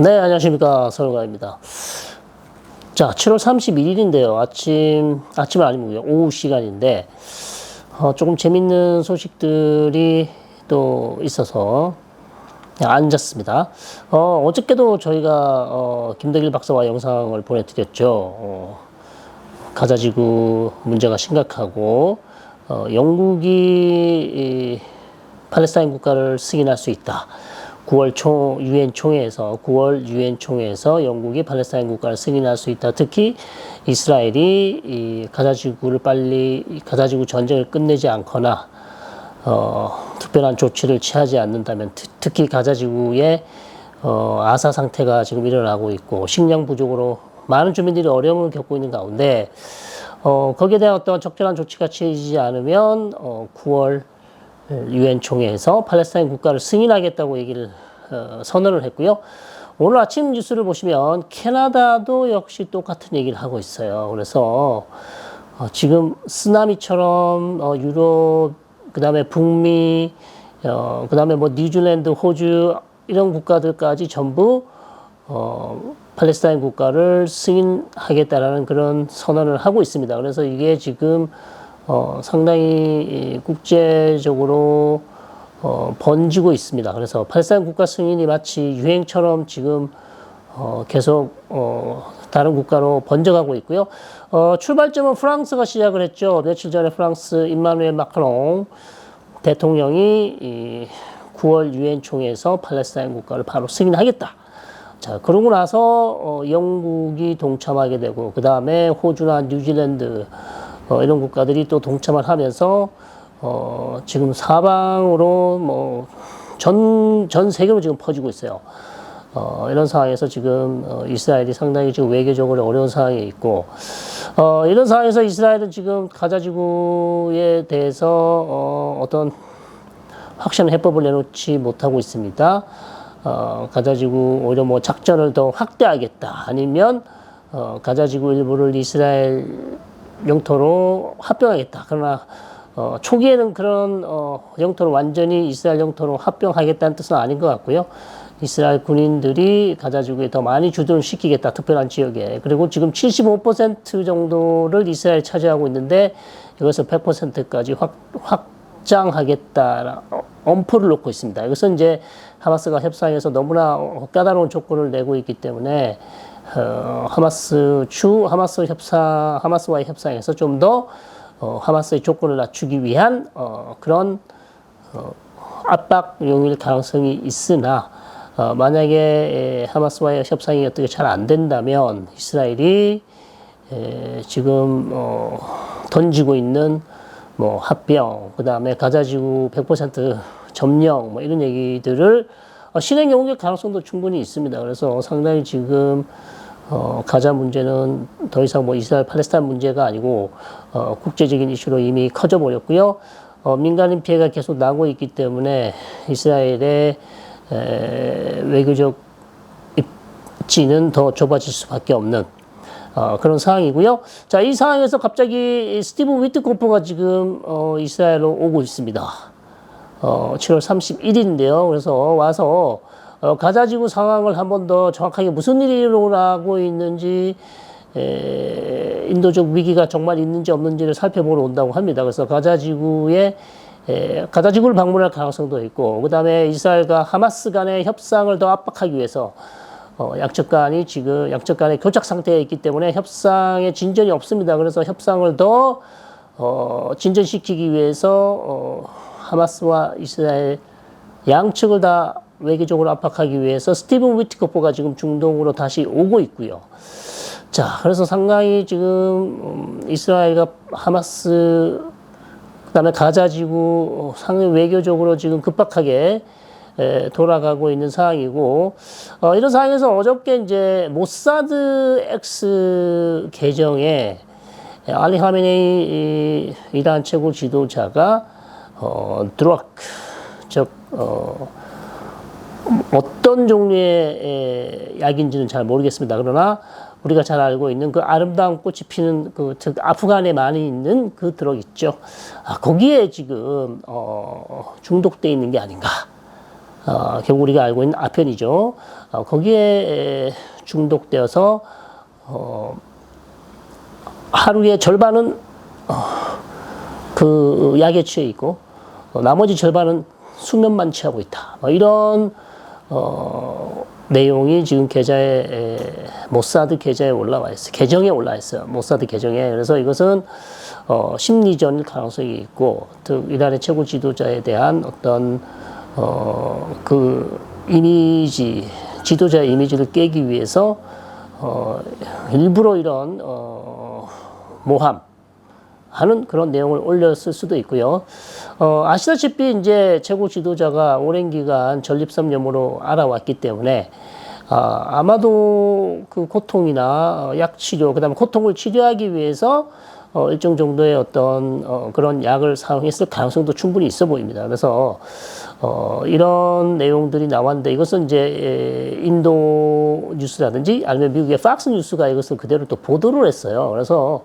네, 안녕하십니까. 서울가입니다. 자, 7월 31일인데요. 아침, 아침은 아니고요. 오후 시간인데, 어, 조금 재밌는 소식들이 또 있어서 앉았습니다. 어, 어저께도 저희가, 어, 김덕일 박사와 영상을 보내드렸죠. 어, 가자지구 문제가 심각하고, 어, 영국이 이, 팔레스타인 국가를 승인할 수 있다. 9월 총 유엔 총회에서 9월 유엔 총회에서 영국이 팔레스타인 국가를 승인할 수 있다. 특히 이스라엘이 이 가자지구를 빨리 이 가자지구 전쟁을 끝내지 않거나 어, 특별한 조치를 취하지 않는다면 특, 히 가자지구의 어, 아사 상태가 지금 일어나고 있고 식량 부족으로 많은 주민들이 어려움을 겪고 있는 가운데 어, 거기에 대한 어떤 적절한 조치가 취해지지 않으면 어, 9월 유엔 총회에서 팔레스타인 국가를 승인하겠다고 얘기를 어, 선언을 했고요. 오늘 아침 뉴스를 보시면 캐나다도 역시 똑같은 얘기를 하고 있어요. 그래서 어, 지금 쓰나미처럼 어, 유럽 그 다음에 북미 어, 그 다음에 뭐 뉴질랜드, 호주 이런 국가들까지 전부 어, 팔레스타인 국가를 승인하겠다라는 그런 선언을 하고 있습니다. 그래서 이게 지금 어, 상당히 국제적으로 어, 번지고 있습니다. 그래서 팔레스타인 국가 승인이 마치 유행처럼 지금 어, 계속 어, 다른 국가로 번져가고 있고요. 어, 출발점은 프랑스가 시작을 했죠. 며칠 전에 프랑스 임마누엘 마크롱 대통령이 이 9월 유엔 총회에서 팔레스타인 국가를 바로 승인하겠다. 자, 그러고 나서 어, 영국이 동참하게 되고 그 다음에 호주나 뉴질랜드 어, 이런 국가들이 또 동참을 하면서 어, 지금 사방으로 뭐 전, 전 세계로 지금 퍼지고 있어요. 어, 이런 상황에서 지금 어, 이스라엘이 상당히 지금 외교적으로 어려운 상황에 있고 어, 이런 상황에서 이스라엘은 지금 가자지구에 대해서 어, 어떤 확실한 해법을 내놓지 못하고 있습니다. 어, 가자지구 오히려 뭐 작전을 더 확대하겠다 아니면 어, 가자지구 일부를 이스라엘 영토로 합병하겠다. 그러나 어, 초기에는 그런 어, 영토를 완전히 이스라엘 영토로 합병하겠다는 뜻은 아닌 것 같고요. 이스라엘 군인들이 가자 지구에 더 많이 주둔을 시키겠다, 특별한 지역에. 그리고 지금 75% 정도를 이스라엘이 차지하고 있는데 이것을 100%까지 확, 확장하겠다, 엄포를 놓고 있습니다. 이것은 이제 하마스가 협상에서 너무나 까다로운 조건을 내고 있기 때문에 어, 하마스 추 하마스 협상 하마스와의 협상에서 좀 더 어, 하마스의 조건을 낮추기 위한 어, 그런 어, 압박용일 가능성이 있으나 어, 만약에 에, 하마스와의 협상이 어떻게 잘 안 된다면 이스라엘이 에, 지금 어, 던지고 있는 뭐 합병, 그 다음에 가자지구 100% 점령, 뭐 이런 얘기들을 어, 실행 경우의 가능성도 충분히 있습니다. 그래서 상당히 지금 어, 가자 문제는 더 이상 뭐 이스라엘 팔레스타인 문제가 아니고 어, 국제적인 이슈로 이미 커져 버렸고요. 어, 민간인 피해가 계속 나고 있기 때문에 이스라엘의 에, 외교적 입지는 더 좁아질 수밖에 없는 어, 그런 상황이고요. 자, 이 상황에서 갑자기 스티브 위트코프가 지금 어, 이스라엘로 오고 있습니다. 어, 7월 31일인데요. 그래서 와서 어, 가자지구 상황을 한 번 더 정확하게 무슨 일이 일어나고 있는지 에, 인도적 위기가 정말 있는지 없는지를 살펴보러 온다고 합니다. 그래서 가자지구에 에, 가자지구를 방문할 가능성도 있고 그 다음에 이스라엘과 하마스 간의 협상을 더 압박하기 위해서 어, 양측 간이 지금 양측 간의 교착 상태에 있기 때문에 협상에 진전이 없습니다. 그래서 협상을 더 어, 진전시키기 위해서 어, 하마스와 이스라엘 양측을 다 외교적으로 압박하기 위해서 스티븐 위트코퍼가 지금 중동으로 다시 오고 있고요. 자, 그래서 상당히 지금 음, 이스라엘과 하마스 그다음에 가자 지구 상당히 외교적으로 지금 급박하게 에, 돌아가고 있는 상황이고 어, 이런 상황에서 어저께 이제 모사드 X 계정에 알리 하메네이 이란 최고 지도자가 어, 드럭 즉 어, 어떤 종류의 약인지는 잘 모르겠습니다. 그러나 우리가 잘 알고 있는 그 아름다운 꽃이 피는 그 즉 아프간에 많이 있는 그 드럭 있죠. 아, 거기에 지금 어, 중독돼 있는 게 아닌가. 어, 결국 우리가 알고 있는 아편이죠. 어, 거기에 중독되어서 어, 하루의 절반은 어, 그 약에 취해 있고 어, 나머지 절반은 수면만 취하고 있다. 뭐 이런 어, 내용이 지금 계좌에 에, 모사드 계좌에 올라와 있어요. 계정에 올라 있어요. 모사드 계정에. 그래서 이것은 어, 심리전일 가능성이 있고, 즉 이란의 최고 지도자에 대한 어떤 어, 그 이미지, 지도자의 이미지를 깨기 위해서 어, 일부러 이런 어, 모함, 하는 그런 내용을 올렸을 수도 있고요. 어, 아시다시피 이제 최고 지도자가 오랜 기간 전립선염으로 알아왔기 때문에 아, 아마도 그 고통이나 약 치료, 그 다음에 고통을 치료하기 위해서 어, 일정 정도의 어떤 어, 그런 약을 사용했을 가능성도 충분히 있어 보입니다. 그래서 어, 이런 내용들이 나왔는데 이것은 이제 에, 인도 뉴스라든지 아니면 미국의 팍스 뉴스가 이것을 그대로 또 보도를 했어요. 그래서 어,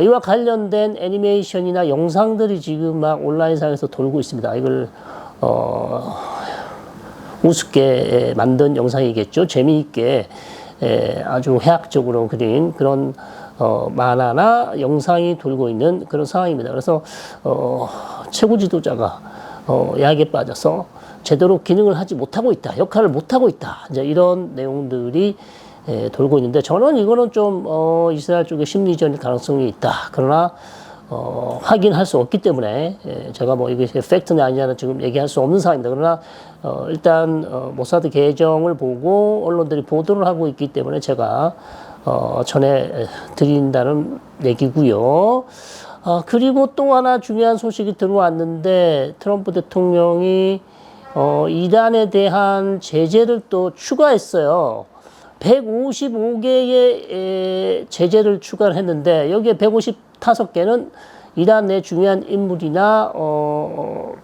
이와 관련된 애니메이션이나 영상들이 지금 막 온라인상에서 돌고 있습니다. 이걸 어, 우습게 만든 영상이겠죠. 재미있게 에, 아주 해학적으로 그린 그런 어, 만화나 영상이 돌고 있는 그런 상황입니다. 그래서 어, 최고 지도자가 어, 약에 빠져서 제대로 기능을 하지 못하고 있다, 역할을 못하고 있다. 이제 이런 내용들이 에, 돌고 있는데 저는 이거는 좀 어, 이스라엘 쪽의 심리전일 가능성이 있다. 그러나 어, 확인할 수 없기 때문에 예, 제가 뭐 이게 팩트냐 아니냐는 지금 얘기할 수 없는 상황입니다. 그러나 어, 일단 어, 모사드 계정을 보고 언론들이 보도를 하고 있기 때문에 제가 어, 전해 드린다는 얘기고요. 어, 그리고 또 하나 중요한 소식이 들어왔는데 트럼프 대통령이 어, 이란에 대한 제재를 또 추가했어요. 155개의 제재를 추가를 했는데 여기에 155개는 이란 내 중요한 인물이나 어,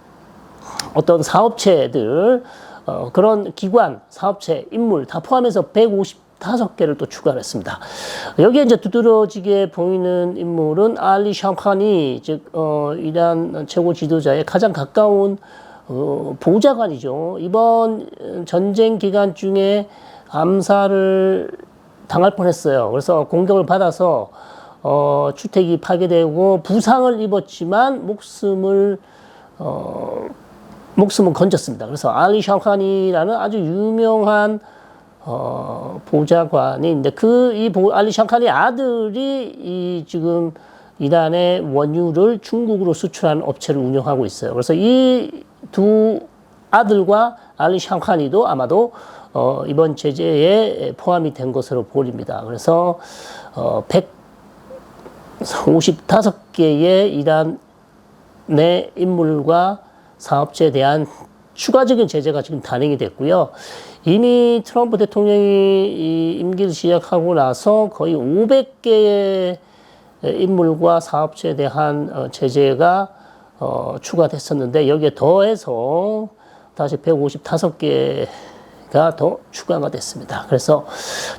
어떤 사업체들 어, 그런 기관, 사업체, 인물 다 포함해서 155개를 또 추가를 했습니다. 여기에 이제 두드러지게 보이는 인물은 알리 샹칸이 즉 어, 이란 최고 지도자의 가장 가까운 어, 보좌관이죠. 이번 전쟁 기간 중에 암살을 당할 뻔했어요. 그래서 공격을 받아서 어, 주택이 파괴되고 부상을 입었지만 목숨을 어, 목숨은 건졌습니다. 그래서 알리 샹칸이라는 아주 유명한 어, 보좌관이 있는데 그이 알리 샹칸의 아들이 이 지금 이란의 원유를 중국으로 수출하는 업체를 운영하고 있어요. 그래서 이 두 아들과 알리 샹칸이도 아마도 어, 이번 제재에 포함이 된 것으로 보입니다. 그래서 어, 155개의 이란 내 인물과 사업체에 대한 추가적인 제재가 지금 단행이 됐고요. 이미 트럼프 대통령이 임기를 시작하고 나서 거의 500개의 인물과 사업체에 대한 어, 제재가 어, 추가됐었는데 여기에 더해서 다시 155개 더 추가가 됐습니다. 그래서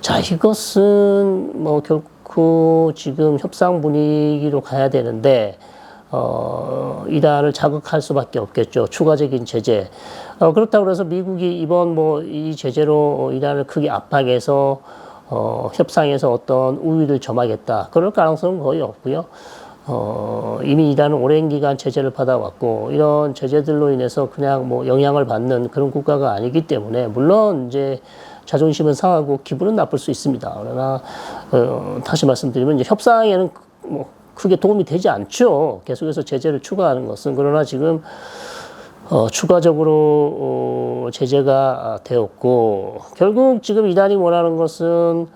자 이것은 뭐 결코 지금 협상 분위기로 가야 되는데 어, 이란을 자극할 수밖에 없겠죠. 추가적인 제재. 어, 그렇다고 해서 미국이 이번 뭐 이 제재로 이란을 크게 압박해서 어, 협상에서 어떤 우위를 점하겠다. 그럴 가능성은 거의 없고요. 어, 이미 이란은 오랜 기간 제재를 받아왔고, 이런 제재들로 인해서 그냥 뭐 영향을 받는 그런 국가가 아니기 때문에, 물론 이제 자존심은 상하고 기분은 나쁠 수 있습니다. 그러나, 어, 다시 말씀드리면 이제 협상에는 뭐 크게 도움이 되지 않죠. 계속해서 제재를 추가하는 것은. 그러나 지금, 어, 추가적으로, 어, 제재가 되었고, 결국 지금 이란이 원하는 것은,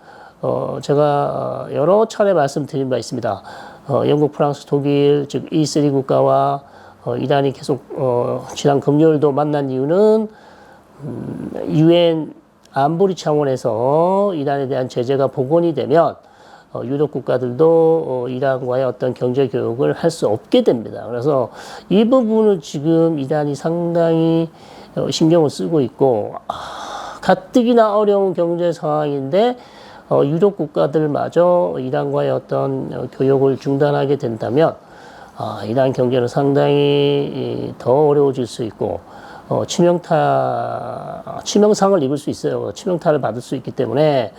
어, 제가 여러 차례 말씀드린 바 있습니다. 어, 영국, 프랑스, 독일, 즉 E3 국가와 어, 이란이 계속 어, 지난 금요일도 만난 이유는 음, 유엔 안보리 차원에서 이란에 대한 제재가 복원이 되면 어, 유럽 국가들도 어, 이란과의 어떤 경제 교역을 할 수 없게 됩니다. 그래서 이 부분을 지금 이란이 상당히 어, 신경을 쓰고 있고 아, 가뜩이나 어려운 경제 상황인데 어, 유럽 국가들마저 이란과의 어떤 어, 교역을 중단하게 된다면 아, 이란 경제는 상당히 더 어려워질 수 있고 어, 치명타, 치명상을 입을 수 있어요. 치명타를 받을 수 있기 때문에,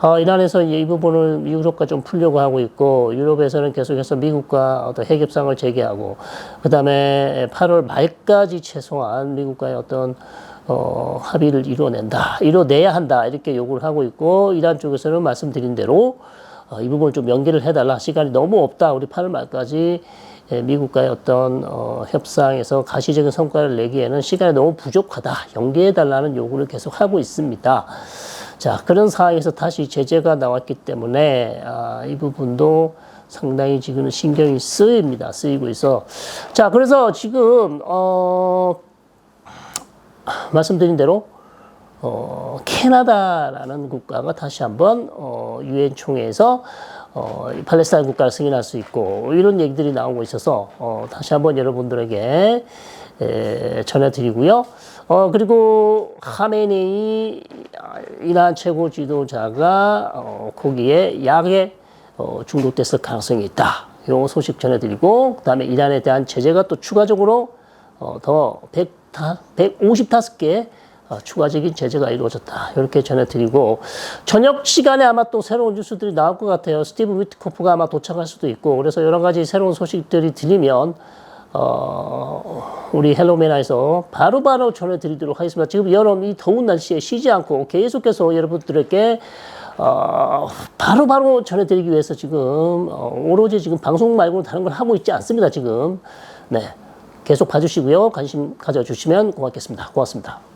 어, 이란에서 이 부분을 유럽과 좀 풀려고 하고 있고, 유럽에서는 계속해서 미국과 어떤 핵협상을 재개하고, 그 다음에 8월 말까지 최소한 미국과의 어떤 어, 합의를 이뤄낸다, 이뤄내야 한다, 이렇게 요구를 하고 있고, 이란 쪽에서는 말씀드린 대로, 어, 이 부분을 좀 연기를 해달라. 시간이 너무 없다. 우리 8월 말까지 예, 미국과의 어떤 어, 협상에서 가시적인 성과를 내기에는 시간이 너무 부족하다. 연기해달라는 요구를 계속 하고 있습니다. 자, 그런 상황에서 다시 제재가 나왔기 때문에 아, 이 부분도 상당히 지금 신경이 쓰입니다. 쓰이고 있어. 자, 그래서 지금 어, 말씀드린 대로 어, 캐나다라는 국가가 다시 한번 어, 유엔 총회에서 어, 이 팔레스타인 국가를 승인할 수 있고 이런 얘기들이 나오고 있어서 어, 다시 한번 여러분들에게 에, 전해드리고요. 어, 그리고 하메네이 이란 최고 지도자가 어, 거기에 약에 어, 중독됐을 가능성이 있다. 요 소식 전해드리고 그다음에 이란에 대한 제재가 또 추가적으로 어, 더 100, 155개 어, 추가적인 제재가 이루어졌다. 이렇게 전해드리고 저녁 시간에 아마 또 새로운 뉴스들이 나올 것 같아요. 스티브 위트코프가 아마 도착할 수도 있고 그래서 여러 가지 새로운 소식들이 들리면 어, 우리 헬로메나에서 바로바로 전해드리도록 하겠습니다. 지금 여름 이 더운 날씨에 쉬지 않고 계속해서 여러분들에게 어, 바로바로 전해드리기 위해서 지금 어, 오로지 지금 방송 말고는 다른 걸 하고 있지 않습니다. 지금 네 계속 봐주시고요. 관심 가져주시면 고맙겠습니다. 고맙습니다.